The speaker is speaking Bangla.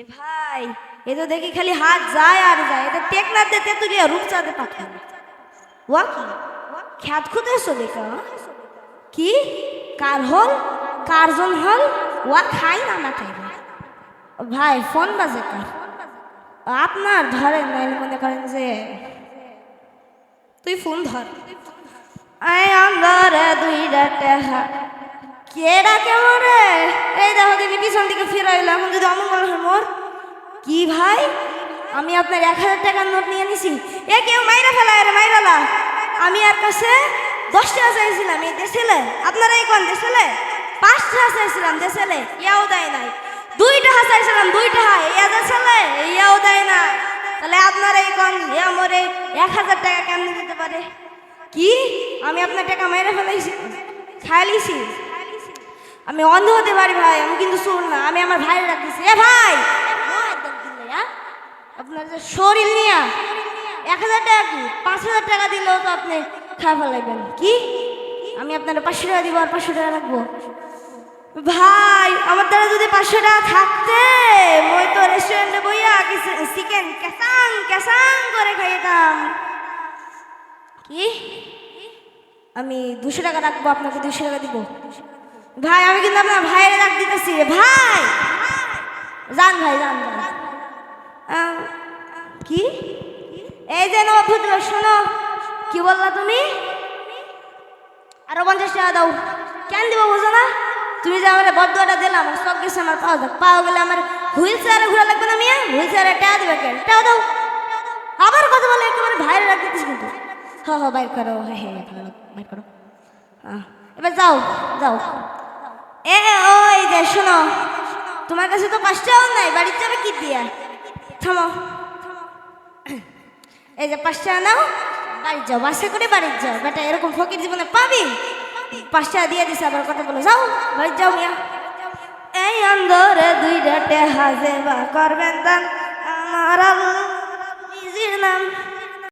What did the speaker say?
এ ভাই, এ তো দেখি খালি হাত যায় আর যায়। এটা টেকনার দিতে তুলিয়া রূপচাঁদে পাঠান। ওয়া কি? খ্যাত খুদে দেখা কি? কার হল? কারজন হল? ওয়া খাই না না খাই ভাই, ফোন বাজে কার আপনার ধরেন নাইলে মনে করেন যে তুই ফোন ধর। আই আন্দারে দুইটা টেহা। কে ডাকে মরে এই দেখো দিদি পিছন দিকে ফিরাইলো এখন যদি অমঙ্গল হয় মোর, কি ভাই? আমি আপনার এক হাজার টাকার নোট নিয়ে নিছি। এ কেউ মাইরা ফেলা রে, মাইরালা। আমি আর কাছে দশ টাকা চাইছিলাম, এই দেশেলে আপনারা এই কোন দেশেলে পাঁচ টাকা চাইছিলাম দেশেলে ইয়াও দেয় নাই। দুই টাকা চাইছিলাম, দুই টাকা ইয়া দেশেলে ইয়াও দেয় না তাহলে আপনারা এই কোন? ইয়া মরে এক হাজার টাকা কেমনে দিতে পারে? কি? আমি আপনার টাকা মেরে ফেলাইছি খাইলিছি আমি অন্ধ হতে পারি ভাই, আমি কিন্তু শুন না, আমি আমার ভাইয়ের রাখতেছি। এ ভাই! হ্যাঁ? আপনার যে শরীর নিয়ে এক হাজার টাকা কি? পাঁচ হাজার টাকা দিলেও তো আপনি খাওয়া ফেলাইবেন কি? আমি আপনার পাঁচশো টাকা দিব আর পাঁচশো টাকা রাখব। ভাই, আমার দ্বারা যদি পাঁচশো টাকা থাকতে, মই তো রেস্টুরেন্টে বইয়া চিকেন ক্যাসাং ক্যাসাং করে খাইতাম। কি? আমি দুশো টাকা রাখব, আপনাকে দুশো টাকা দিব। ভাই, আমি কিন্তু আপনার ভাইয়ের রাখ দিতেছি ভাই! যান ভাই, যান যান। কি? এই যে নবভদ্র, শোনো। কি বললা তুমি? আরও পঞ্চাশ টাকা দাও। কেন দিব বুঝো না? তুমি যে আমার বদুয়াটা দিলাম সব কিছু আমার পাওয়া যাক পাওয়া গেলে আমার হুইল চেয়ারে ঘোরা লাগবে না মিয়া? হুইল চেয়ারে টাকা দেবে কেন? টাকা দাও। আবার কথা বলে একেবারে ভাইরে রাখ দিতেছি কিন্তু। হ হ, বাইর করো। হ্যাঁ হ্যাঁ বাইর করো এবার যাও যাও। এ ওই যে, শোনো। তোমার কাছে তো পাঁচটাও নাই বাড়ির যাবে কি দিয়া? থামো। এই যে পাঁচটা নাও, বাড়ি যাও, বাসে করে বাড়ি যাও। বেটা, এরকম ফকির জীবনে পাবি? পাঁচটা দিয়ে দিছে, আবার কথা বলো। যাও, বাড়ি যাও মিয়া। এই অন্দরে দুইটা টেহা বা করবেন দান আমার নিজের নাম।